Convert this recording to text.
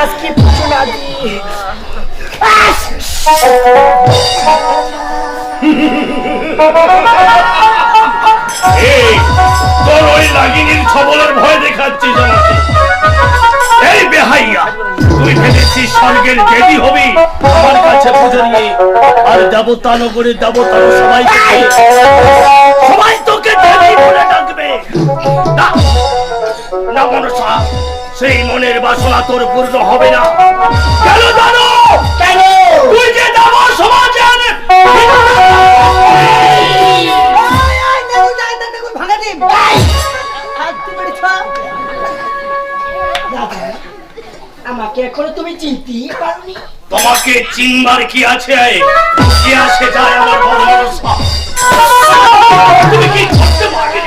আজকে পুজো না এই, তোর ওই নাগিনীর ছবলের ভয় দেখাচ্ছিস আমাকে এই বেহাইয়া, তুই ভেবেছিস স্বর্গের দেবী হবি? আমার কাছে পুজো নিয়ে আর দেবতা নগরে দেবতা সবাই সবাই তোকে দেবী বলে ডাকবে। না না, মনসা সেই মনের বাসনা তোর পূর্ণ হবে না। কেন জানো? কেন? তুই যে দেব সমাজের আমাকে এখনও তুমি চিনতেই পারোনি। তোমাকে চিনবার কি আছে? কি আসে যায় আমার বড় তুমি কি করতে পারবে?